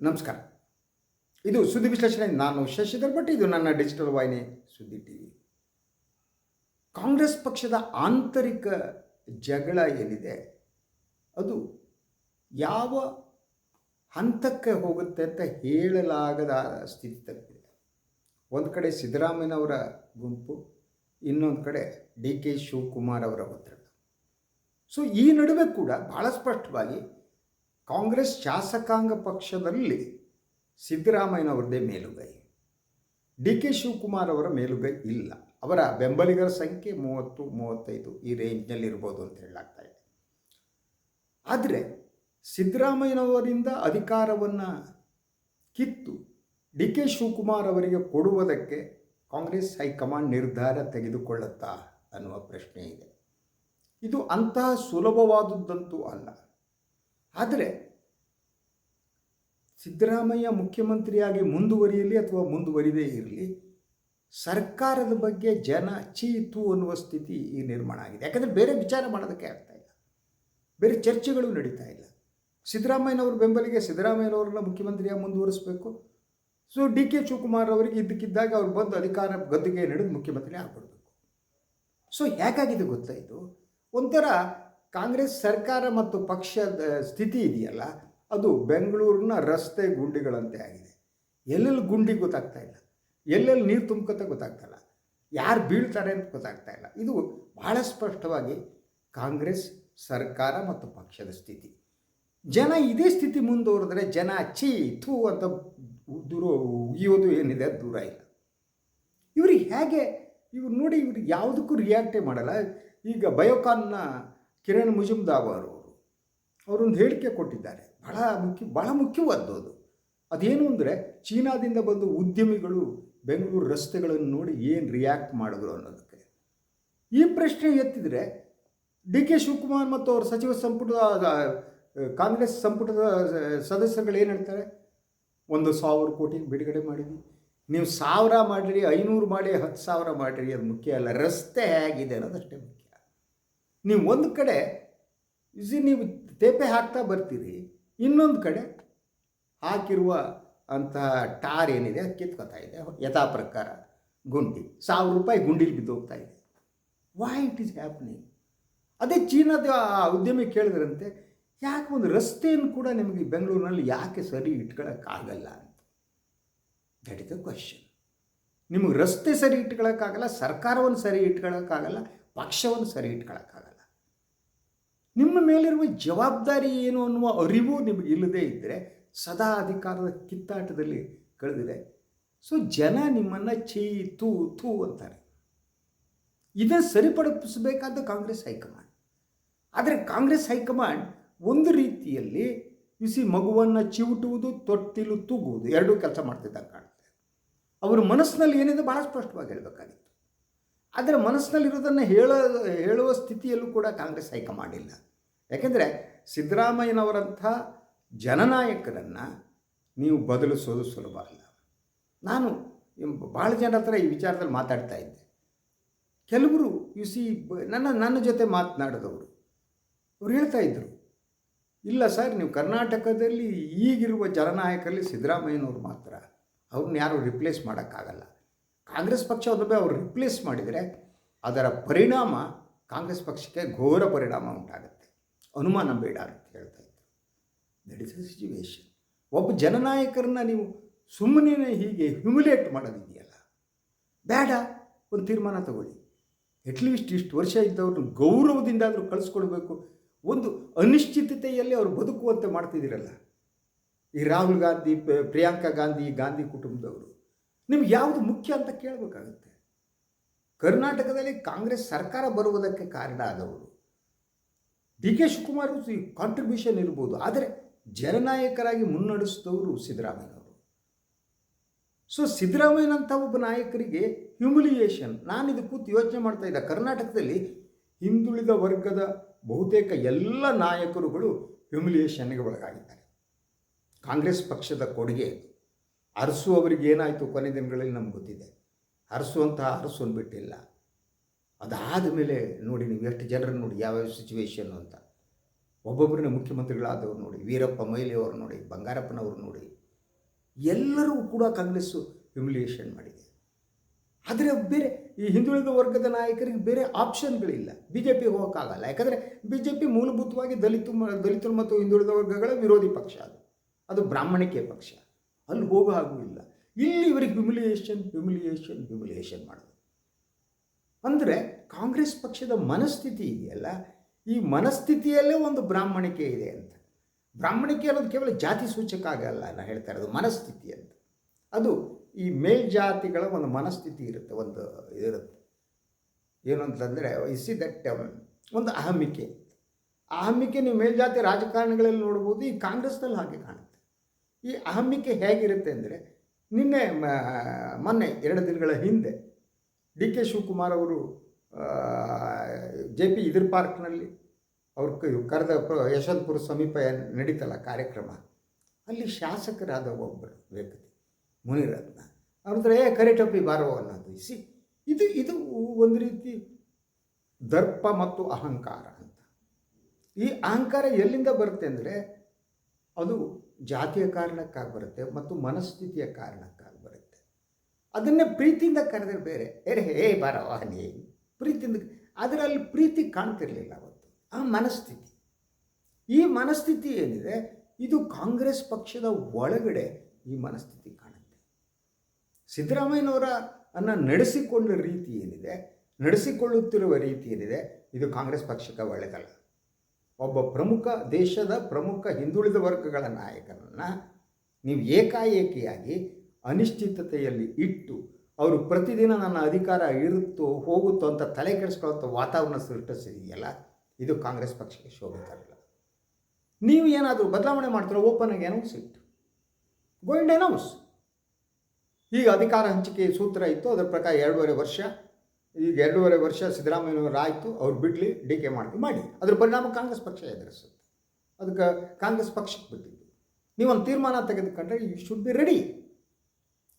ನಮಸ್ಕಾರ. ಇದು ಸುದ್ದಿ ವಿಶ್ಲೇಷಣೆ. ನಾನು ಶಶಿಧರ್ ಭಟ್. ಇದು ನನ್ನ ಡಿಜಿಟಲ್ ವಾಹಿನಿ ಸುದ್ದಿ ಟಿ ವಿ ಕಾಂಗ್ರೆಸ್ ಪಕ್ಷದ ಆಂತರಿಕ ಜಗಳ ಏನಿದೆ, ಅದು ಯಾವ ಹಂತಕ್ಕೆ ಹೋಗುತ್ತೆ ಅಂತ ಹೇಳಲಾಗದ ಸ್ಥಿತಿ ತಲುಪಿದೆ. ಒಂದು ಕಡೆ ಸಿದ್ದರಾಮಯ್ಯನವರ ಗುಂಪು, ಇನ್ನೊಂದು ಕಡೆ ಡಿ ಕೆ ಶಿವಕುಮಾರ್ ಅವರ ಒತ್ತಡ. ಸೊ ಈ ನಡುವೆ ಕೂಡ ಭಾಳ ಸ್ಪಷ್ಟವಾಗಿ ಕಾಂಗ್ರೆಸ್ ಶಾಸಕಾಂಗ ಪಕ್ಷದಲ್ಲಿ ಸಿದ್ದರಾಮಯ್ಯನವ್ರದ್ದೇ ಮೇಲುಗೈ. ಡಿ ಕೆ ಶಿವಕುಮಾರ್ ಅವರ ಮೇಲುಗೈ ಇಲ್ಲ. ಅವರ ಬೆಂಬಲಿಗರ ಸಂಖ್ಯೆ ಮೂವತ್ತು, ಮೂವತ್ತೈದು ಈ ರೇಂಜ್ನಲ್ಲಿ ಇರ್ಬೋದು ಅಂತ ಹೇಳಲಾಗ್ತಾ ಇದೆ. ಆದರೆ ಸಿದ್ದರಾಮಯ್ಯನವರಿಂದ ಅಧಿಕಾರವನ್ನು ಕಿತ್ತು ಡಿ ಕೆ ಶಿವಕುಮಾರ್ ಅವರಿಗೆ ಕೊಡುವುದಕ್ಕೆ ಕಾಂಗ್ರೆಸ್ ಹೈಕಮಾಂಡ್ ನಿರ್ಧಾರ ತೆಗೆದುಕೊಳ್ಳುತ್ತಾ ಅನ್ನುವ ಪ್ರಶ್ನೆ ಇದೆ. ಇದು ಅಂತಹ ಸುಲಭವಾದದ್ದಂತೂ ಅಲ್ಲ. ಆದರೆ ಸಿದ್ದರಾಮಯ್ಯ ಮುಖ್ಯಮಂತ್ರಿಯಾಗಿ ಮುಂದುವರಿಯಲಿ ಅಥವಾ ಮುಂದುವರಿದೇ ಇರಲಿ, ಸರ್ಕಾರದ ಬಗ್ಗೆ ಜನ ಚೀತು ಅನ್ನುವ ಸ್ಥಿತಿ ಈ ನಿರ್ಮಾಣ ಆಗಿದೆ. ಯಾಕಂದರೆ ಬೇರೆ ವಿಚಾರ ಮಾಡೋದಕ್ಕೆ ಆಗ್ತಾ ಇಲ್ಲ. ಬೇರೆ ಚರ್ಚೆಗಳು ನಡೀತಾ ಇಲ್ಲ. ಸಿದ್ದರಾಮಯ್ಯನವ್ರ ಬೆಂಬಲಿಗೆ ಸಿದ್ದರಾಮಯ್ಯನವ್ರನ್ನ ಮುಖ್ಯಮಂತ್ರಿಯಾಗಿ ಮುಂದುವರಿಸಬೇಕು. ಸೊ, ಡಿ ಕೆ ಶಿವಕುಮಾರ್ ಅವರಿಗೆ ಇದ್ದಕ್ಕಿದ್ದಾಗ ಅವ್ರು ಬಂದು ಅಧಿಕಾರ ಗದ್ದುಗೆ ನಡೆದು ಮುಖ್ಯಮಂತ್ರಿ ಆಗ್ಬಿಡ್ಬೇಕು. ಸೊ, ಹೇಗಾಗಿದೆ ಗೊತ್ತಾಯಿತು ಒಂಥರ ಕಾಂಗ್ರೆಸ್ ಸರ್ಕಾರ ಮತ್ತು ಪಕ್ಷದ ಸ್ಥಿತಿ ಇದೆಯಲ್ಲ, ಅದು ಬೆಂಗಳೂರಿನ ರಸ್ತೆ ಗುಂಡಿಗಳಂತೆ ಆಗಿದೆ. ಎಲ್ಲೆಲ್ಲಿ ಗುಂಡಿ ಗೊತ್ತಾಗ್ತಾ ಇಲ್ಲ. ಎಲ್ಲೆಲ್ಲಿ ನೀರು ತುಂಬ್ಕೊತ ಗೊತ್ತಾಗ್ತಾ ಇಲ್ಲ. ಯಾರು ಬೀಳ್ತಾರೆ ಅಂತ ಗೊತ್ತಾಗ್ತಾ ಇಲ್ಲ. ಇದು ಬಹಳ ಸ್ಪಷ್ಟವಾಗಿ ಕಾಂಗ್ರೆಸ್ ಸರ್ಕಾರ ಮತ್ತು ಪಕ್ಷದ ಸ್ಥಿತಿ. ಜನ ಇದೇ ಸ್ಥಿತಿ ಮುಂದುವರೆದ್ರೆ ಜನ ಚೀ ಥೂ ಅಂತ ದೂರ ಉಗಿಯೋದು ಏನಿದೆ ದೂರ ಇಲ್ಲ. ಇವ್ರಿಗೆ ಹೇಗೆ, ಇವ್ರು ನೋಡಿ ಇವ್ರಿಗೆ ಯಾವುದಕ್ಕೂ ರಿಯಾಕ್ಟೇ ಮಾಡಲ್ಲ. ಈಗ ಬಯೋಕಾನ್ನ ಕಿರಣ್ ಮುಜುಮ್ದಾವ್ ಅವರು. ಅವರೊಂದು ಹೇಳಿಕೆ ಕೊಟ್ಟಿದ್ದಾರೆ. ಬಹಳ ಮುಖ್ಯ, ಬಹಳ ಮುಖ್ಯವಾದ್ದು ಅದು. ಅದೇನು ಅಂದರೆ, ಚೀನಾದಿಂದ ಬಂದು ಉದ್ಯಮಿಗಳು ಬೆಂಗಳೂರು ರಸ್ತೆಗಳನ್ನು ನೋಡಿ ಏನು ರಿಯಾಕ್ಟ್ ಮಾಡಿದ್ರು ಅನ್ನೋದಕ್ಕೆ. ಈ ಪ್ರಶ್ನೆ ಎತ್ತಿದರೆ, ಡಿ ಕೆ ಶಿವಕುಮಾರ್ ಮತ್ತು ಅವರ ಸಚಿವ ಸಂಪುಟದ ಕಾಂಗ್ರೆಸ್ ಸಂಪುಟದ ಸದಸ್ಯರುಗಳು ಏನು ಹೇಳ್ತಾರೆ? ಒಂದು ಸಾವಿರ ಕೋಟಿ ಬಿಡುಗಡೆ ಮಾಡಿದ್ವಿ. ನೀವು ಸಾವಿರ ಮಾಡಿರಿ, ಐನೂರು ಮಾಡಿ, ಹತ್ತು ಸಾವಿರ ಮಾಡಿರಿ, ಅದು ಮುಖ್ಯ ಅಲ್ಲ. ರಸ್ತೆ ಹೇಗಿದೆ ಅನ್ನೋದಷ್ಟೇ ಮುಖ್ಯ. ನೀವು ಒಂದು ಕಡೆ ಇಸಿ ನೀವು ತೇಪೆ ಹಾಕ್ತಾ ಬರ್ತೀರಿ, ಇನ್ನೊಂದು ಕಡೆ ಹಾಕಿರುವ ಅಂತಹ ಟಾರ್ ಏನಿದೆ ಅದು ಕಿತ್ಕೊತಾ ಇದೆ, ಯಥಾ ಪ್ರಕಾರ ಗುಂಡಿ. ಸಾವಿರ ರೂಪಾಯಿ ಗುಂಡಿಲಿ ಬಿದ್ದೋಗ್ತಾ ಇದೆ. ವೈ ಇಟ್ ಈಸ್ ಹ್ಯಾಪ್ನಿಂಗ್ ಅದೇ ಚೀನಾದ ಉದ್ಯಮಿ ಕೇಳಿದ್ರಂತೆ, ಯಾಕೆ ಒಂದು ರಸ್ತೆಯನ್ನು ಕೂಡ ನಿಮಗೆ ಬೆಂಗಳೂರಿನಲ್ಲಿ ಯಾಕೆ ಸರಿ ಇಟ್ಕೊಳ್ಳೋಕ್ಕಾಗಲ್ಲ ಅಂತ? ದಟ್ ಇಸ್ ದ ಕ್ವಶನ್ ನಿಮಗೆ ರಸ್ತೆ ಸರಿ ಇಟ್ಕೊಳ್ಳೋಕ್ಕಾಗಲ್ಲ ಸರ್ಕಾರವನ್ನು ಸರಿ ಇಟ್ಕೊಳ್ಳೋಕ್ಕಾಗಲ್ಲ ಪಕ್ಷವನ್ನು ಸರಿ ಇಟ್ಕೊಳ್ಳೋಕ್ಕಾಗಲ್ಲ ನಿಮ್ಮ ಮೇಲಿರುವ ಜವಾಬ್ದಾರಿ ಏನು ಅನ್ನುವ ಅರಿವು ನಿಮಗೆ ಇಲ್ಲದೇ ಇದ್ದರೆ ಸದಾ ಅಧಿಕಾರದ ಕಿತ್ತಾಟದಲ್ಲಿ ಕಳೆದಿದೆ. ಸೊ ಜನ ನಿಮ್ಮನ್ನು ಚೀ ತೂ ತೂ ಅಂತಾರೆ. ಇದನ್ನು ಸರಿಪಡಿಸಬೇಕಾದ ಕಾಂಗ್ರೆಸ್ ಹೈಕಮಾಂಡ್. ಆದರೆ ಕಾಂಗ್ರೆಸ್ ಹೈಕಮಾಂಡ್ ಒಂದು ರೀತಿಯಲ್ಲಿ ಬಿಸಿ ಮಗುವನ್ನು ಚಿವುಟುವುದು, ತೊಟ್ಟಿಲು ತೂಗುವುದು, ಎರಡೂ ಕೆಲಸ ಮಾಡ್ತಿದ್ದಾಗ ಕಾಣುತ್ತೆ. ಅವರ ಮನಸ್ಸಿನಲ್ಲಿ ಏನಿದೆ? ಭಾಳ ಸ್ಪಷ್ಟವಾಗಿ ಹೇಳಬೇಕಾಗಿತ್ತು. ಆದರೆ ಮನಸ್ಸಿನಲ್ಲಿರೋದನ್ನು ಹೇಳ, ಹೇಳುವ ಸ್ಥಿತಿಯಲ್ಲೂ ಕೂಡ ಕಾಂಗ್ರೆಸ್ ಹೈಕಮಾಂಡ್ ಇಲ್ಲ ಯಾಕೆಂದರೆ ಸಿದ್ದರಾಮಯ್ಯನವರಂಥ ಜನನಾಯಕರನ್ನು ನೀವು ಬದಲಿಸೋದು ಸುಲಭ ಅಲ್ಲ. ನಾನು ಭಾಳ ಜನ ಹತ್ರ ಈ ವಿಚಾರದಲ್ಲಿ ಮಾತಾಡ್ತಾ ಇದ್ದೆ. ಕೆಲವರು ಯು ಸಿ ನನ್ನ ನನ್ನ ಜೊತೆ ಮಾತನಾಡಿದವರು. ಅವ್ರು ಹೇಳ್ತಾ ಇದ್ದರು ಇಲ್ಲ ಸರ್, ನೀವು ಕರ್ನಾಟಕದಲ್ಲಿ ಈಗಿರುವ ಜನನಾಯಕರಲ್ಲಿ ಸಿದ್ದರಾಮಯ್ಯನವರು ಮಾತ್ರ. ಅವ್ರನ್ನ ಯಾರು ರಿಪ್ಲೇಸ್ ಮಾಡೋಕ್ಕಾಗಲ್ಲ. ಕಾಂಗ್ರೆಸ್ ಪಕ್ಷ ಒಂದೊಮ್ಮೆ ಅವ್ರು ರಿಪ್ಲೇಸ್ ಮಾಡಿದರೆ ಅದರ ಪರಿಣಾಮ ಕಾಂಗ್ರೆಸ್ ಪಕ್ಷಕ್ಕೆ ಘೋರ ಪರಿಣಾಮ ಉಂಟಾಗುತ್ತೆ. ಅನುಮಾನ ಬೇಡ ಅಂತ ಹೇಳ್ತಾ ಇದ್ದರು ದಟ್ ಇಸ್ ದ ಸಿಚುವೇಶನ್ ಒಬ್ಬ ಜನನಾಯಕರನ್ನ ನೀವು ಸುಮ್ಮನೆ ಹೀಗೆ ಹ್ಯುಮಿಲೇಟ್ ಮಾಡೋದಿದೆಯಲ್ಲ? ಬೇಡ, ಒಂದು ತೀರ್ಮಾನ ತಗೊಳ್ಳಿ. ಅಟ್ಲೀಸ್ಟ್ ಇಷ್ಟು ವರ್ಷ ಇದ್ದವ್ರನ್ನ ಗೌರವದಿಂದಾದರೂ ಕಳಿಸ್ಕೊಡ್ಬೇಕು. ಒಂದು ಅನಿಶ್ಚಿತತೆಯಲ್ಲಿ ಅವರು ಬದುಕುವಂತೆ ಮಾಡ್ತಿದ್ದೀರಲ್ಲ? ಈ ರಾಹುಲ್ ಗಾಂಧಿ, ಪ್ರಿಯಾಂಕಾ ಗಾಂಧಿ ಗಾಂಧಿ ಕುಟುಂಬದವರು. ನಿಮ್ಗೆ ಯಾವುದು ಮುಖ್ಯ ಅಂತ ಕೇಳಬೇಕಾಗುತ್ತೆ. ಕರ್ನಾಟಕದಲ್ಲಿ ಕಾಂಗ್ರೆಸ್ ಸರ್ಕಾರ ಬರುವುದಕ್ಕೆ ಕಾರಣ ಆದವರು. ಡಿ ಕೆ ಶಿವಕುಮಾರ್ ಕಾಂಟ್ರಿಬ್ಯೂಷನ್ ಇರ್ಬೋದು. ಆದರೆ ಜನನಾಯಕರಾಗಿ ಮುನ್ನಡೆಸಿದವರು ಸಿದ್ದರಾಮಯ್ಯನವರು ಸೊ ಸಿದ್ದರಾಮಯ್ಯನಂಥ ಒಬ್ಬ ನಾಯಕರಿಗೆ ಹ್ಯುಮಿಲಿಯೇಷನ್ ನಾನು ಇದು ಕೂತು ಯೋಚನೆ ಮಾಡ್ತಾ ಇದ್ದೆ. ಕರ್ನಾಟಕದಲ್ಲಿ ಹಿಂದುಳಿದ ವರ್ಗದ ಬಹುತೇಕ ಎಲ್ಲ ನಾಯಕರುಗಳು ಹ್ಯುಮಿಲಿಯೇಷನ್ಗೆ ಒಳಗಾಗಿದ್ದಾರೆ. ಕಾಂಗ್ರೆಸ್ ಪಕ್ಷದ ಕೊಡುಗೆ ಅರಸು ಅವರಿಗೆ ಏನಾಯಿತು ಕೊನೆ ದಿನಗಳಲ್ಲಿ ನಮ್ಗೆ ಗೊತ್ತಿದೆ. ಅರಸುವಂತಹ ಅರಸು ಬಿಟ್ಟಿಲ್ಲ ಅದಾದ ಮೇಲೆ ನೋಡಿ ನೀವು ಎಷ್ಟು ಜನರನ್ನು ನೋಡಿ ಯಾವ್ಯಾವ ಸಿಚುವೇಶನ್ನು ಅಂತ. ಒಬ್ಬೊಬ್ಬರನ್ನ ಮುಖ್ಯಮಂತ್ರಿಗಳಾದವ್ರು ನೋಡಿ, ವೀರಪ್ಪ ಮೊಯ್ಲಿ ಅವರು ನೋಡಿ, ಬಂಗಾರಪ್ಪನವರು ನೋಡಿ, ಎಲ್ಲರೂ ಕೂಡ ಕಾಂಗ್ರೆಸ್ಸು ಹ್ಯುಮಿಲಿಯೇಷನ್ ಮಾಡಿದೆ. ಆದರೆ ಬೇರೆ ಈ ಹಿಂದುಳಿದ ವರ್ಗದ ನಾಯಕರಿಗೆ ಬೇರೆ ಆಪ್ಷನ್ಗಳಿಲ್ಲ ಬಿ ಜೆ ಪಿಗೆ ಹೋಗೋಕ್ಕಾಗಲ್ಲ. ಯಾಕಂದರೆ ಬಿ ಜೆ ಪಿ ಮೂಲಭೂತವಾಗಿ ದಲಿತ ದಲಿತರು ಮತ್ತು ಹಿಂದುಳಿದ ವರ್ಗಗಳ ವಿರೋಧಿ ಪಕ್ಷ ಅದು. ಅದು ಬ್ರಾಹ್ಮಣಿಕೆ ಪಕ್ಷ. ಅಲ್ಲಿ ಹೋಗೋ ಹಾಗೂ ಇಲ್ಲ. ಇಲ್ಲಿ ಇವರಿಗೆ ಹ್ಯುಮಿಲಿಯೇಷನ್ ಹ್ಯುಮಿಲಿಯೇಷನ್ ಹ್ಯುಮಿಲಿಯೇಷನ್ ಮಾಡೋದು. ಅಂದರೆ ಕಾಂಗ್ರೆಸ್ ಪಕ್ಷದ ಮನಸ್ಥಿತಿ ಇದೆಯಲ್ಲ? ಈ ಮನಸ್ಥಿತಿಯಲ್ಲೇ ಒಂದು ಬ್ರಾಹ್ಮಣಿಕೆ ಇದೆ ಅಂತ. ಬ್ರಾಹ್ಮಣಿಕೆ ಅನ್ನೋದು ಕೇವಲ ಜಾತಿ ಸೂಚಕ ಆಗಲ್ಲ ನಾನು ಹೇಳ್ತಾ ಇರೋದು, ಮನಸ್ಥಿತಿ ಅಂತ. ಅದು ಈ ಮೇಲ್ಜಾತಿಗಳ ಒಂದು ಮನಸ್ಥಿತಿ ಇರುತ್ತೆ, ಒಂದು ಇದಿರುತ್ತೆ ಏನು ಅಂತಂದರೆ ಇಸಿ ದಟ್ ಒಂದು ಅಹಮಿಕೆ. ಆ ಅಹಮಿಕೆ ನೀವು ಮೇಲ್ಜಾತಿ ರಾಜಕಾರಣಿಗಳಲ್ಲಿ ನೋಡ್ಬೋದು, ಈ ಕಾಂಗ್ರೆಸ್ನಲ್ಲಿ ಹಾಗೆ ಕಾಣುತ್ತೆ. ಈ ಅಹಮಿಕೆ ಹೇಗಿರುತ್ತೆ ಅಂದರೆ ನಿನ್ನೆ ಮೊನ್ನೆ, ಎರಡು ದಿನಗಳ ಹಿಂದೆ ಡಿ ಕೆ ಶಿವಕುಮಾರ್ ಅವರು ಜೆ ಪಿ ಇದ್ರ ಪಾರ್ಕ್ನಲ್ಲಿ ಅವ್ರ ಕರೆದ ಯಶವಂತಪುರ ಸಮೀಪ ನಡೀತಲ್ಲ ಕಾರ್ಯಕ್ರಮ, ಅಲ್ಲಿ ಶಾಸಕರಾದ ಒಬ್ಬರು ವ್ಯಕ್ತಿ, ಮುನಿರತ್ನ, ಅವ್ರ ಹತ್ರ, ಏ ಕರೆಟಪ್ಪಿ ಬಾರೋ ಅನ್ನೋದು ಸಿ ಇದು ಇದು ಒಂದು ರೀತಿ ದರ್ಪ ಮತ್ತು ಅಹಂಕಾರ ಅಂತ. ಈ ಅಹಂಕಾರ ಎಲ್ಲಿಂದ ಬರುತ್ತೆ ಅಂದರೆ ಅದು ಜಾತಿಯ ಕಾರಣಕ್ಕಾಗಿ ಬರುತ್ತೆ ಮತ್ತು ಮನಸ್ಥಿತಿಯ ಕಾರಣಕ್ಕಾಗಿ ಬರುತ್ತೆ. ಅದನ್ನೇ ಪ್ರೀತಿಯಿಂದ ಕರೆದ್ರೆ ಬೇರೆ. ಏ, ಹೇ ಬಾರವ ನೀ ಪ್ರೀತಿಯಿಂದ ಅದರಲ್ಲಿ ಪ್ರೀತಿ ಕಾಣ್ತಿರಲಿಲ್ಲ ಅವತ್ತು. ಆ ಮನಸ್ಥಿತಿ. ಈ ಮನಸ್ಥಿತಿ ಏನಿದೆ? ಇದು ಕಾಂಗ್ರೆಸ್ ಪಕ್ಷದ ಒಳಗಡೆ ಈ ಮನಸ್ಥಿತಿ ಕಾಣುತ್ತೆ. ಸಿದ್ದರಾಮಯ್ಯನವರ ಅನ್ನು ನಡೆಸಿಕೊಂಡ ರೀತಿ ಏನಿದೆ? ನಡೆಸಿಕೊಳ್ಳುತ್ತಿರುವ ರೀತಿ ಏನಿದೆ? ಇದು ಕಾಂಗ್ರೆಸ್ ಪಕ್ಷಕ್ಕೆ ಒಳ್ಳೆಯದಲ್ಲ ಒಬ್ಬ ಪ್ರಮುಖ ದೇಶದ ಪ್ರಮುಖ ಹಿಂದುಳಿದ ವರ್ಗಗಳ ನಾಯಕನನ್ನು ನೀವು ಏಕಾಏಕಿಯಾಗಿ ಅನಿಶ್ಚಿತತೆಯಲ್ಲಿ ಇಟ್ಟು ಅವರು ಪ್ರತಿದಿನ ನನ್ನ ಅಧಿಕಾರ ಇರುತ್ತೋ ಹೋಗುತ್ತೋ ಅಂತ ತಲೆ ಕೆಡಿಸ್ಕೊಳ್ತಾ ವಾತಾವರಣ ಸೃಷ್ಟಿಸಿದೆಯಲ್ಲ, ಇದು ಕಾಂಗ್ರೆಸ್ ಪಕ್ಷಕ್ಕೆ ಶೋಭೆ ತರಲ್ಲ. ನೀವು ಏನಾದರೂ ಬದಲಾವಣೆ ಮಾಡ್ತೀರೋ ಓಪನ್ ಆಗಿ ಅನೌನ್ಸ್ ಇಟ್ಟು. ಗೋಯಿಂಡ್ ಅನೌನ್ಸ್ ಈಗ ಅಧಿಕಾರ ಹಂಚಿಕೆ ಸೂತ್ರ ಇತ್ತು, ಅದರ ಪ್ರಕಾರ ಎರಡೂವರೆ ವರ್ಷ ಈಗ ಎರಡೂವರೆ ವರ್ಷ ಸಿದ್ದರಾಮಯ್ಯನವರು ಆಯಿತು, ಅವ್ರು ಬಿಡಲಿ, ಡಿ ಕೆ ಮಾಡಿ ಮಾಡಿ. ಅದ್ರ ಪರಿಣಾಮ ಕಾಂಗ್ರೆಸ್ ಪಕ್ಷ ಎದುರಿಸುತ್ತೆ. ಅದಕ್ಕೆ ಕಾಂಗ್ರೆಸ್ ಪಕ್ಷಕ್ಕೆ ಬಿಟ್ಟಿದ್ದು. ನೀವೊಂದು ತೀರ್ಮಾನ ತೆಗೆದುಕೊಂಡ್ರೆ you should be ready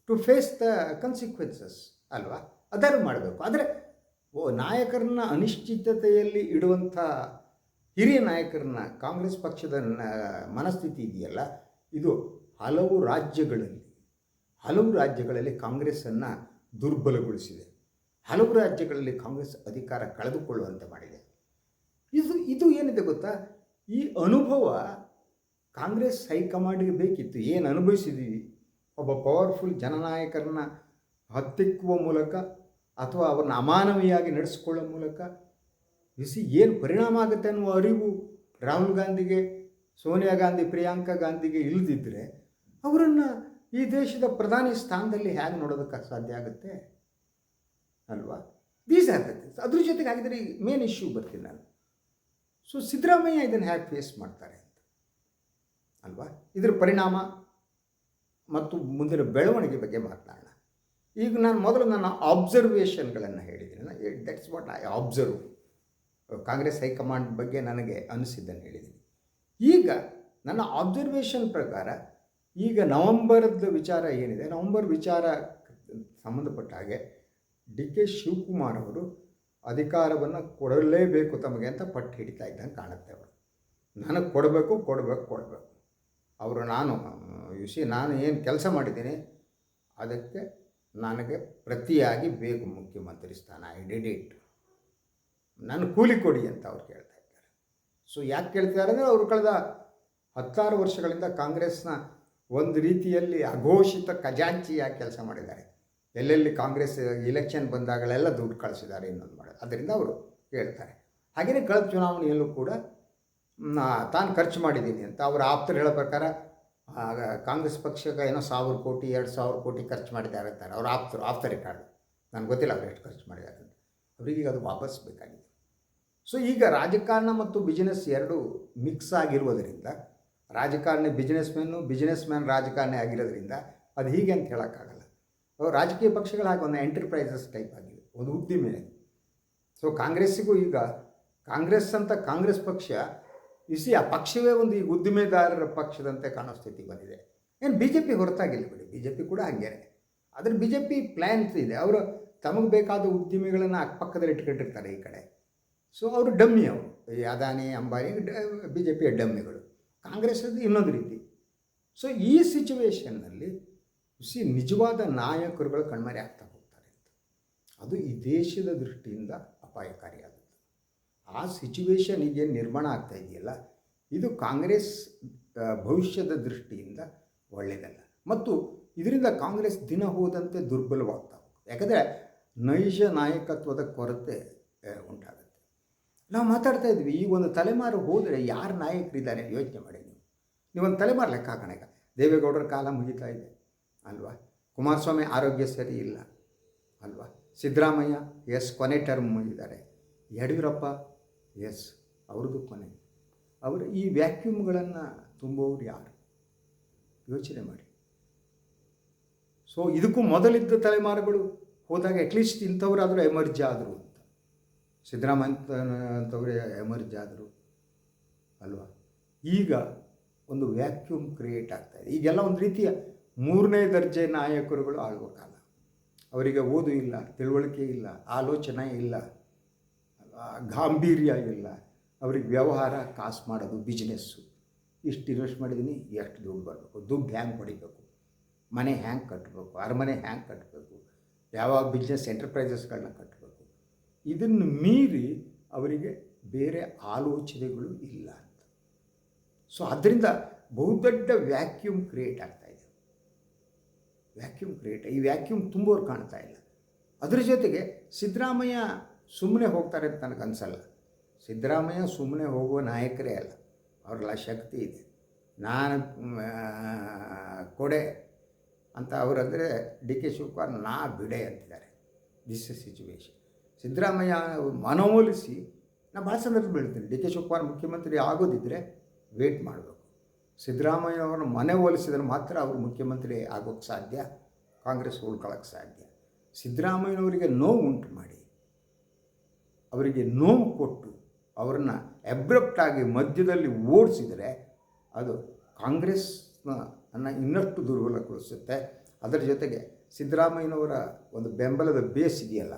to face the consequences ಅಲ್ವಾ? ಅದರ ಮಾಡಬೇಕು. ಆದರೆ, ಓ, ನಾಯಕರನ್ನ ಅನಿಶ್ಚಿತತೆಯಲ್ಲಿ ಇಡುವಂಥ ಹಿರಿಯ ನಾಯಕರನ್ನ ಕಾಂಗ್ರೆಸ್ ಪಕ್ಷದ ಮನಸ್ಥಿತಿ ಇದೆಯಲ್ಲ, ಇದು ಹಲವು ರಾಜ್ಯಗಳಲ್ಲಿ ಹಲವು ರಾಜ್ಯಗಳಲ್ಲಿ ಕಾಂಗ್ರೆಸ್ಸನ್ನು ದುರ್ಬಲಗೊಳಿಸಿದೆ. ಹಲವು ರಾಜ್ಯಗಳಲ್ಲಿ ಕಾಂಗ್ರೆಸ್ ಅಧಿಕಾರ ಕಳೆದುಕೊಳ್ಳುವಂತೆ ಮಾಡಿದೆ. ಇದು ಇದು ಏನಿದೆ ಗೊತ್ತಾ? ಈ ಅನುಭವ ಕಾಂಗ್ರೆಸ್ ಹೈಕಮಾಂಡ್ಗೆ ಬೇಕಿತ್ತು. ಏನು ಅನುಭವಿಸಿದ್ದೀವಿ ಒಬ್ಬ ಪವರ್ಫುಲ್ ಜನನಾಯಕರನ್ನ ಹತ್ತಿಕ್ಕುವ ಮೂಲಕ ಅಥವಾ ಅವರನ್ನ ಅಮಾನವೀಯಾಗಿ ನಡೆಸಿಕೊಳ್ಳೋ ಮೂಲಕ ಬಿಸಿ ಏನು ಪರಿಣಾಮ ಆಗುತ್ತೆ ಅನ್ನುವ ಅರಿವು ರಾಹುಲ್ ಗಾಂಧಿಗೆ, ಸೋನಿಯಾ ಗಾಂಧಿ, ಪ್ರಿಯಾಂಕಾ ಗಾಂಧಿಗೆ ಇಲ್ಲದಿದ್ದರೆ ಅವರನ್ನು ಈ ದೇಶದ ಪ್ರಧಾನಿ ಸ್ಥಾನದಲ್ಲಿ ಹೇಗೆ ನೋಡೋದಕ್ಕೆ ಸಾಧ್ಯ ಆಗುತ್ತೆ? ಅಲ್ವಾ? ದೀಸ್ ಆರ್ ದ ಅದ್ರ ಜೊತೆಗೆ ಆಗಿದ್ರೆ ಮೇನ್ ಇಶ್ಯೂ ಬರ್ತೀನಿ ನಾನು ಸೊ ಸಿದ್ದರಾಮಯ್ಯ ಇದನ್ನು ಹೇಗೆ ಫೇಸ್ ಮಾಡ್ತಾರೆ ಅಂತ. ಅಲ್ವಾ? ಇದರ ಪರಿಣಾಮ ಮತ್ತು ಮುಂದಿನ ಬೆಳವಣಿಗೆ ಬಗ್ಗೆ ಮಾತನಾಡೋಣ. ಈಗ ನಾನು ಮೊದಲು ನನ್ನ ಆಬ್ಸರ್ವೇಷನ್ಗಳನ್ನು ಹೇಳಿದ್ದೀನಿ that's what I observe Congress high command ಬಗ್ಗೆ ನನಗೆ ಅನಿಸಿದ್ದನ್ನು ಹೇಳಿದ್ದೀನಿ. ಈಗ ನನ್ನ ಆಬ್ಸರ್ವೇಷನ್ ಪ್ರಕಾರ ಈಗ ನವಂಬರ್ದ ವಿಚಾರ ಏನಿದೆ? ನವಂಬರ್ ವಿಚಾರ ಸಂಬಂಧಪಟ್ಟ ಹಾಗೆ ಡಿ ಕೆ ಶಿವಕುಮಾರ್ ಅವರು ಅಧಿಕಾರವನ್ನು ಕೊಡಲೇಬೇಕು ತಮಗೆ ಅಂತ ಪಟ್ಟು ಹಿಡಿತಾ ಇದ್ದಂಗೆ ಕಾಣುತ್ತೆ ಅವರು. ನನಗೆ ಕೊಡಬೇಕು ಕೊಡಬೇಕು ಕೊಡಬೇಕು. ಅವರು ನಾನು ಯುಸಿ ನಾನು ಏನು ಕೆಲಸ ಮಾಡಿದ್ದೀನಿ, ಅದಕ್ಕೆ ನನಗೆ ಪ್ರತಿಯಾಗಿ ಬೇಕು ಮುಖ್ಯಮಂತ್ರಿ ಸ್ಥಾನ, ಐ ಡಿಡ್ ಇಟ್. ನಾನು ಕೂಲಿ ಕೊಡಿ ಅಂತ ಅವ್ರು ಕೇಳ್ತಾ ಇದ್ದಾರೆ. ಸೊ ಯಾಕೆ ಕೇಳ್ತಿದ್ದಾರೆ ಅಂದರೆ ಅವರು ಕಳೆದ ಹತ್ತಾರು ವರ್ಷಗಳಿಂದ ಕಾಂಗ್ರೆಸ್ನ ಒಂದು ರೀತಿಯಲ್ಲಿ ಅಘೋಷಿತ ಖಜಾಂಚಿಯಾಗಿ ಕೆಲಸ ಮಾಡಿದ್ದಾರೆ. ಎಲ್ಲೆಲ್ಲಿ ಕಾಂಗ್ರೆಸ್ ಇಲೆಕ್ಷನ್ ಬಂದಾಗಲೆಲ್ಲ ದುಡ್ಡು ಕಳಿಸಿದ್ದಾರೆ ಇನ್ನೊಂದು ಮಾಡಿ ಅದರಿಂದ ಅವರು ಹೇಳ್ತಾರೆ. ಹಾಗೆಯೇ ಕಳೆದ ಚುನಾವಣೆಯಲ್ಲೂ ಕೂಡ ತಾನು ಖರ್ಚು ಮಾಡಿದ್ದೀನಿ ಅಂತ ಅವರ ಆಪ್ತರು ಹೇಳೋ ಪ್ರಕಾರ ಕಾಂಗ್ರೆಸ್ ಪಕ್ಷಕ್ಕೆ ಏನೋ ಸಾವಿರ ಕೋಟಿ, ಎರಡು ಸಾವಿರ ಕೋಟಿ ಖರ್ಚು ಮಾಡಿದ್ದಾರೆ ಅಂತಾರೆ ಅವ್ರ ಆಪ್ತರು, ಆಪ್ತ ರೆಕಾರ್ಡ್. ನನಗೆ ಗೊತ್ತಿಲ್ಲ ಅವ್ರು ಎಷ್ಟು ಖರ್ಚು ಮಾಡಿದ್ದಾರೆ ಅಂತ. ಅವರಿಗೆ ಅದು ವಾಪಸ್ ಬೇಕಾಗಿದೆ. ಸೊ ಈಗ ರಾಜಕಾರಣ ಮತ್ತು ಬಿಸ್ನೆಸ್ ಎರಡು ಮಿಕ್ಸ್ ಆಗಿರುವುದರಿಂದ, ರಾಜಕಾರಣಿ ಬಿಸ್ನೆಸ್ ಮ್ಯಾನು ಬಿಸ್ನೆಸ್ ಮ್ಯಾನ್ ರಾಜಕಾರಣಿ ಆಗಿರೋದ್ರಿಂದ ಅದು ಹೀಗೆ ಅಂತ ಹೇಳೋಕ್ಕಾಗಲ್ಲ. ರಾಜಕೀಯ ಪಕ್ಷಗಳ ಹಾಗೆ ಒಂದು ಎಂಟರ್ಪ್ರೈಸಸ್ ಟೈಪ್ ಆಗಿದೆ ಒಂದು ಉದ್ದಿಮೆ ಸೊ ಕಾಂಗ್ರೆಸ್ಸಿಗೂ ಈಗ ಕಾಂಗ್ರೆಸ್ ಅಂತ ಕಾಂಗ್ರೆಸ್ ಪಕ್ಷ ಇಸಿ ಆ ಪಕ್ಷವೇ ಒಂದು ಈಗ ಉದ್ದಿಮೆದಾರರ ಪಕ್ಷದಂತೆ ಕಾಣೋ ಸ್ಥಿತಿ ಬಂದಿದೆ. ಏನು ಬಿ ಜೆ ಪಿ ಹೊರತಾಗಿಲ್ಲ ಬಿಡಿ. ಬಿ ಜೆ ಪಿ ಕೂಡ ಹಂಗೇನೆ. ಆದರೆ ಬಿ ಜೆ ಪಿ ಪ್ಲ್ಯಾನ್ಸ್ ಇದೆ. ಅವರು ತಮಗೆ ಬೇಕಾದ ಉದ್ದಿಮೆಗಳನ್ನು ಅಕ್ಕಪಕ್ಕದಲ್ಲಿ ಇಟ್ಕೊಂಡಿರ್ತಾರೆ ಈ ಕಡೆ. ಸೊ ಅವರು ಡಮ್ಮಿ ಅವರು. ಈ ಅದಾನಿ, ಅಂಬಾನಿ ಬಿ ಜೆ ಪಿಯ ಡಮ್ಮಿಗಳು. ಕಾಂಗ್ರೆಸ್ ಇನ್ನೊಂದು ರೀತಿ. ಸೊ ಈ ಸಿಚುವೇಶನ್ನಲ್ಲಿ ಸಿ, ನಿಜವಾದ ನಾಯಕರುಗಳು ಕಣ್ಮರೆ ಆಗ್ತಾ ಹೋಗ್ತಾರೆ ಅಂತ. ಅದು ಈ ದೇಶದ ದೃಷ್ಟಿಯಿಂದ ಅಪಾಯಕಾರಿಯಾದದ್ದು. ಆ ಸಿಚುವೇಶನ್ ಈಗೇನು ನಿರ್ಮಾಣ ಆಗ್ತಾ ಇದೆಯಲ್ಲ, ಇದು ಕಾಂಗ್ರೆಸ್ ಭವಿಷ್ಯದ ದೃಷ್ಟಿಯಿಂದ ಒಳ್ಳೆಯದಲ್ಲ ಮತ್ತು ಇದರಿಂದ ಕಾಂಗ್ರೆಸ್ ದಿನ ಹೋದಂತೆ ದುರ್ಬಲವಾಗ್ತಾ ಹೋಗುತ್ತೆ ಯಾಕಂದರೆ ನೈಜ ನಾಯಕತ್ವದ ಕೊರತೆ ಉಂಟಾಗುತ್ತೆ. ನಾವು ಮಾತಾಡ್ತಾ ಇದ್ವಿ, ಈ ಒಂದು ತಲೆಮಾರು ಹೋದರೆ ಯಾರು ನಾಯಕರಿದ್ದಾರೆ ಯೋಚನೆ ಮಾಡಿ ನೀವು. ನೀವೊಂದು ತಲೆಮಾರು ಲೆಕ್ಕ ಹಾಕೋಣ ದೇವೇಗೌಡರ ಕಾಲ ಮುಗಿತಾ ಇದೆ. ಅಲ್ವಾ? ಕುಮಾರಸ್ವಾಮಿ ಆರೋಗ್ಯ ಸರಿ ಇಲ್ಲ. ಅಲ್ವಾ? ಸಿದ್ದರಾಮಯ್ಯ, ಎಸ್ ಕೊನೆ ಟರ್ಮ್ ಇದ್ದಾರೆ. ಯಡಿಯೂರಪ್ಪ, ಎಸ್ ಅವ್ರದ್ದು ಕೊನೆ. ಅವರು ಈ ವ್ಯಾಕ್ಯೂಮ್ಗಳನ್ನು ತುಂಬುವವರು ಯಾರು? ಯೋಚನೆ ಮಾಡಿ. ಸೊ ಇದಕ್ಕೂ ಮೊದಲಿದ್ದ ತಲೆಮಾರುಗಳು ಹೋದಾಗ ಅಟ್ಲೀಸ್ಟ್ ಇಂಥವರಾದರೂ ಎಮರ್ಜ್ ಆದರು ಅಂತ. ಸಿದ್ದರಾಮಯ್ಯ ಎಮರ್ಜ್ ಆದರು. ಅಲ್ವಾ? ಈಗ ಒಂದು ವ್ಯಾಕ್ಯೂಮ್ ಕ್ರಿಯೇಟ್ ಆಗ್ತಾಯಿದೆ ಈಗೆಲ್ಲ ಒಂದು ರೀತಿಯ ಮೂರನೇ ದರ್ಜೆ ನಾಯಕರುಗಳು ಆಳುವ ಅವರಿಗೆ ಓದು ಇಲ್ಲ, ತಿಳುವಳಿಕೆ ಇಲ್ಲ, ಆಲೋಚನೆ ಇಲ್ಲ, ಗಾಂಭೀರ್ಯ ಇಲ್ಲ. ಅವ್ರಿಗೆ ವ್ಯವಹಾರ ಕಾಸು ಮಾಡೋದು ಬಿಸ್ನೆಸ್ಸು ಇಷ್ಟು ಇನ್ವೆಸ್ಟ್ ಮಾಡಿದ್ದೀನಿ, ಎಷ್ಟು ದುಡ್ಡು ಬರಬೇಕು? ದುಡ್ಡು ಹ್ಯಾಂಗೆ ಪಡಿಬೇಕು? ಮನೆ ಹ್ಯಾಂಗೆ ಕಟ್ಟಬೇಕು ಅರಮನೆ ಹ್ಯಾಂಗೆ ಕಟ್ಟಬೇಕು ಯಾವ ಬಿಸ್ನೆಸ್ ಎಂಟರ್ಪ್ರೈಸಸ್ಗಳನ್ನ ಕಟ್ಟಬೇಕು ಇದನ್ನು ಮೀರಿ ಅವರಿಗೆ ಬೇರೆ ಆಲೋಚನೆಗಳು ಇಲ್ಲ ಅಂತ. ಸೊ ಅದರಿಂದ ಬಹುದೊಡ್ಡ ವ್ಯಾಕ್ಯೂಮ್ ಕ್ರಿಯೇಟ್ ಆಗ್ತಾ ಇದೆ. ವ್ಯಾಕ್ಯೂಮ್ ಕ್ರಿಯೇಟ್ ಈ ವ್ಯಾಕ್ಯೂಮ್ ತುಂಬೋರು ಕಾಣ್ತಾ ಇಲ್ಲ. ಅದ್ರ ಜೊತೆಗೆ ಸಿದ್ದರಾಮಯ್ಯ ಸುಮ್ಮನೆ ಹೋಗ್ತಾರೆ ಅಂತ ನನಗೆ ಅನಿಸಲ್ಲ. ಸಿದ್ದರಾಮಯ್ಯ ಸುಮ್ಮನೆ ಹೋಗುವ ನಾಯಕರೇ ಅಲ್ಲ. ಅವ್ರಲ್ಲ ಶಕ್ತಿ ಇದೆ. ನಾನು ಕೊಡೆ ಅಂತ ಅವರಂದರೆ ಡಿ ಕೆ ಶಿವಕುಮಾರ್ ನಾ ಬಿಡೆ ಅಂತಿದ್ದಾರೆ. ದಿಸ್ ಸಿಚುವೇಶನ್ ಸಿದ್ದರಾಮಯ್ಯ ಮನವೊಲಿಸಿ ನಾ ಭಾಳ ಸಂದರ್ಭ ಹೇಳ್ತೀನಿ ಡಿ ಕೆ ಶಿವಕುಮಾರ್ ಮುಖ್ಯಮಂತ್ರಿ ಆಗೋದಿದ್ದರೆ ವೇಟ್ ಮಾಡಬೇಕು. ಸಿದ್ದರಾಮಯ್ಯವ್ರನ್ನ ಮನೆ ಹೋಲಿಸಿದ್ರೆ ಮಾತ್ರ ಅವರು ಮುಖ್ಯಮಂತ್ರಿ ಆಗೋಕ್ಕೆ ಸಾಧ್ಯ, ಕಾಂಗ್ರೆಸ್ ಉಳ್ಕೊಳ್ಳೋಕ್ಕೆ ಸಾಧ್ಯ. ಸಿದ್ದರಾಮಯ್ಯನವರಿಗೆ ನೋವು ಉಂಟು ಮಾಡಿ. ಅವರಿಗೆ ನೋವು ಕೊಟ್ಟು ಅವರನ್ನ ಅಬ್ರಪ್ಟಾಗಿ ಮಧ್ಯದಲ್ಲಿ ಓಡಿಸಿದರೆ ಅದು ಕಾಂಗ್ರೆಸ್ನ ಅನ್ನ ಇನ್ನಷ್ಟು ದುರ್ಬಲಗೊಳಿಸುತ್ತೆ. ಅದರ ಜೊತೆಗೆ ಸಿದ್ದರಾಮಯ್ಯನವರ ಒಂದು ಬೆಂಬಲದ ಬೇಸ್ ಇದೆಯಲ್ಲ,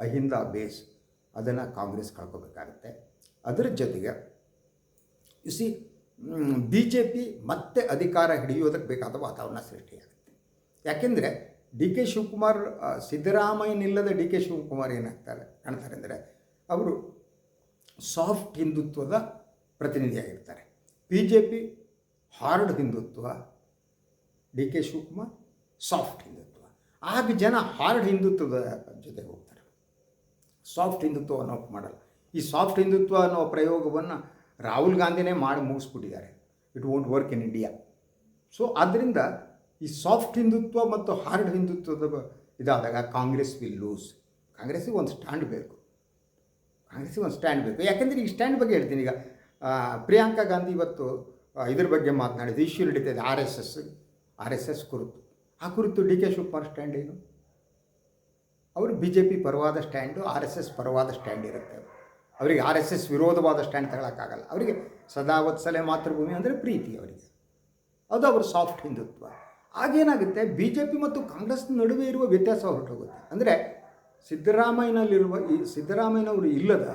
ಅಹಿಂದ ಬೇಸ್, ಅದನ್ನು ಕಾಂಗ್ರೆಸ್ ಕಳ್ಕೋಬೇಕಾಗತ್ತೆ. ಅದರ ಜೊತೆಗೆ ಸಿ ಬಿ ಜೆ ಪಿ ಮತ್ತೆ ಅಧಿಕಾರ ಹಿಡಿಯೋದಕ್ಕೆ ಬೇಕಾದ ವಾತಾವರಣ ಸೃಷ್ಟಿಯಾಗುತ್ತೆ. ಯಾಕೆಂದರೆ ಡಿ ಕೆ ಶಿವಕುಮಾರ್ ಸಿದ್ದರಾಮಯ್ಯನಿಲ್ಲದ ಡಿ ಕೆ ಶಿವಕುಮಾರ್ ಏನಾಗ್ತಾರೆ ಕಾಣ್ತಾರೆ ಅಂದರೆ ಅವರು ಸಾಫ್ಟ್ ಹಿಂದುತ್ವದ ಪ್ರತಿನಿಧಿಯಾಗಿರ್ತಾರೆ B J P hard Hindutva, D K Shivakumar soft Hindutva. ಆಗ ಜನ ಹಾರ್ಡ್ ಹಿಂದುತ್ವದ ಜೊತೆ ಹೋಗ್ತಾರೆ. ಸಾಫ್ಟ್ ಹಿಂದುತ್ವವನ್ನು ಅನ್ನೋ ಮಾಡಲ್ಲ. ಈ ಸಾಫ್ಟ್ ಹಿಂದುತ್ವ ಅನ್ನೋ ಪ್ರಯೋಗವನ್ನು ರಾಹುಲ್ ಗಾಂಧಿನೇ ಮಾಡಿ ಮುಗಿಸ್ಬಿಟ್ಟಿದ್ದಾರೆ. It won't work in India so ಆದ್ದರಿಂದ ಈ ಸಾಫ್ಟ್ ಹಿಂದುತ್ವ ಮತ್ತು ಹಾರ್ಡ್ ಹಿಂದುತ್ವದ ಇದಾದಾಗ ಕಾಂಗ್ರೆಸ್ ವಿಲ್ ಲೂಸ್ ಕಾಂಗ್ರೆಸ್ಸಿಗೆ ಒಂದು ಸ್ಟ್ಯಾಂಡ್ ಬೇಕು. ಕಾಂಗ್ರೆಸ್ಸಿಗೆ ಒಂದು ಸ್ಟ್ಯಾಂಡ್ ಬೇಕು. ಯಾಕೆಂದರೆ ಈ ಸ್ಟ್ಯಾಂಡ್ ಬಗ್ಗೆ ಹೇಳ್ತೀನಿ ಈಗ. ಪ್ರಿಯಾಂಕಾ ಗಾಂಧಿ ಇವತ್ತು ಇದ್ರ ಬಗ್ಗೆ ಮಾತನಾಡಿದ್ದು ಇಶ್ಯೂ ನಡೀತಾ ಇದೆ. R S S R S S ಕುರಿತು. ಆ ಕುರಿತು ಡಿ ಕೆ ಶಿವಕುಮಾರ್ ಸ್ಟ್ಯಾಂಡ್ ಏನು? ಅವರು ಬಿ ಜೆ ಪಿ ಪರವಾದ ಸ್ಟ್ಯಾಂಡು ಆರ್ ಎಸ್ ಎಸ್ ಪರವಾದ ಸ್ಟ್ಯಾಂಡ್ ಇರುತ್ತೆ. ಅವರಿಗೆ ಆರ್ ಎಸ್ ಎಸ್ ವಿರೋಧವಾದ ಸ್ಟ್ಯಾಂಡ್ ತಗೊಳಕ್ಕಾಗಲ್ಲ. ಅವರಿಗೆ ಸದಾ ವತ್ಸಲೆ ಮಾತೃಭೂಮಿ ಅಂದರೆ ಪ್ರೀತಿ ಅವರಿಗೆ. ಅದು ಅವರ ಸಾಫ್ಟ್ ಹಿಂದುತ್ವ. ಆಗೇನಾಗುತ್ತೆ ಬಿ ಜೆ ಪಿ ಮತ್ತು ಕಾಂಗ್ರೆಸ್ ನಡುವೆ ಇರುವ ವ್ಯತ್ಯಾಸ ಹೊರಟೋಗುತ್ತೆ. ಅಂದರೆ ಸಿದ್ದರಾಮಯ್ಯನಲ್ಲಿರುವ ಈ ಸಿದ್ದರಾಮಯ್ಯನವರು ಇಲ್ಲದ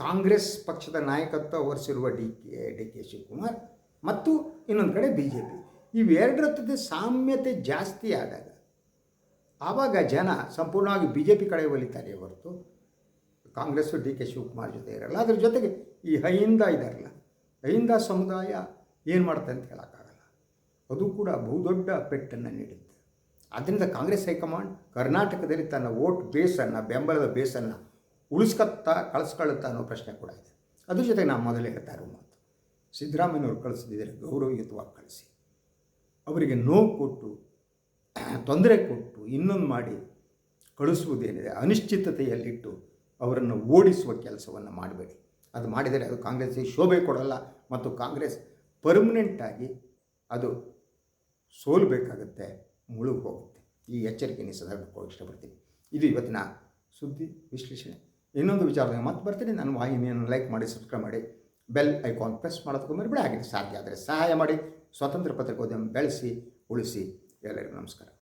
ಕಾಂಗ್ರೆಸ್ ಪಕ್ಷದ ನಾಯಕತ್ವ ಹೊರಿಸಿರುವ D K D K Shivakumar ಮತ್ತು ಇನ್ನೊಂದು ಕಡೆ ಬಿ ಜೆ ಪಿ ಇವೆರಡರ ಜೊತೆ ಸಾಮ್ಯತೆ ಜಾಸ್ತಿ ಆದಾಗ, ಆವಾಗ ಜನ ಸಂಪೂರ್ಣವಾಗಿ ಬಿ ಜೆ ಪಿ ಕಡೆ ಒಲಿತಾರೆ ಹೊರತು ಕಾಂಗ್ರೆಸ್ಸು ಡಿ ಕೆ ಶಿವಕುಮಾರ್ ಜೊತೆ ಇರಲ್ಲ. ಅದ್ರ ಜೊತೆಗೆ ಈ ಹೈಂದ ಇದಾರಲ್ಲ. ಅಹಿಂದ ಸಮುದಾಯ ಏನು ಮಾಡುತ್ತೆ ಅಂತ ಹೇಳೋಕ್ಕಾಗಲ್ಲ. ಅದು ಕೂಡ ಬಹುದೊಡ್ಡ ಪೆಟ್ಟನ್ನು ನೀಡುತ್ತೆ. ಆದ್ದರಿಂದ ಕಾಂಗ್ರೆಸ್ ಹೈಕಮಾಂಡ್ ಕರ್ನಾಟಕದಲ್ಲಿ ತನ್ನ ವೋಟ್ ಬೇಸನ್ನು, ಬೆಂಬಲದ ಬೇಸನ್ನು ಉಳಿಸ್ಕತ್ತಾ ಕಳಿಸ್ಕೊಳ್ಳುತ್ತಾ ಅನ್ನೋ ಪ್ರಶ್ನೆ ಕೂಡ ಇದೆ. ಅದ್ರ ಜೊತೆಗೆ ನಾವು ಮೊದಲೇ ಹೇಳ್ತಾ ಇರೋ ಮಾತು. ಸಿದ್ದರಾಮಯ್ಯವರು ಕಳಿಸಿದ್ರೆ ಗೌರವಯುತವಾಗಿ ಕಳಿಸಿ. ಅವರಿಗೆ ನೋವು ಕೊಟ್ಟು, ತೊಂದರೆ ಕೊಟ್ಟು ಇನ್ನೊಂದು ಮಾಡಿ ಕಳಿಸುವುದೇನಿದೆ, ಅನಿಶ್ಚಿತತೆಯಲ್ಲಿಟ್ಟು ಅವರನ್ನು ಓಡಿಸುವ ಕೆಲಸವನ್ನು ಮಾಡಬೇಡಿ. ಅದು ಮಾಡಿದರೆ ಅದು ಕಾಂಗ್ರೆಸ್ಸಿಗೆ ಶೋಭೆ ಕೊಡಲ್ಲ ಮತ್ತು ಕಾಂಗ್ರೆಸ್ ಪರ್ಮನೆಂಟಾಗಿ ಅದು ಸೋಲಬೇಕಾಗುತ್ತೆ ಮುಳುಗು ಹೋಗುತ್ತೆ ಈ ಎಚ್ಚರಿಕೆ ಈ ಸಂದರ್ಭಕ್ಕೆ ಇಷ್ಟಪಡ್ತೀನಿ. ಇದು ಇವತ್ತಿನ ಸುದ್ದಿ ವಿಶ್ಲೇಷಣೆ. ಇನ್ನೊಂದು ವಿಚಾರದಾಗ ಮತ್ತೆ ಬರ್ತೀನಿ. ನಾನು ವಾಹಿನಿಯನ್ನು ಲೈಕ್ ಮಾಡಿ, ಸಬ್ಸ್ಕ್ರೈಬ್ ಮಾಡಿ, ಬೆಲ್ ಐಕಾನ್ ಪ್ರೆಸ್ ಮಾಡೋದಕ್ಕೂ ಮರಿಬೇಡಿ. ಹಾಗೆ ಸಾಧ್ಯ ಆದರೆ ಸಹಾಯ ಮಾಡಿ. ಸ್ವತಂತ್ರ ಪತ್ರಿಕೋದ್ಯಮ ಬೆಳೆಸಿ, ಉಳಿಸಿ. ಎಲ್ಲರಿಗೂ ನಮಸ್ಕಾರ.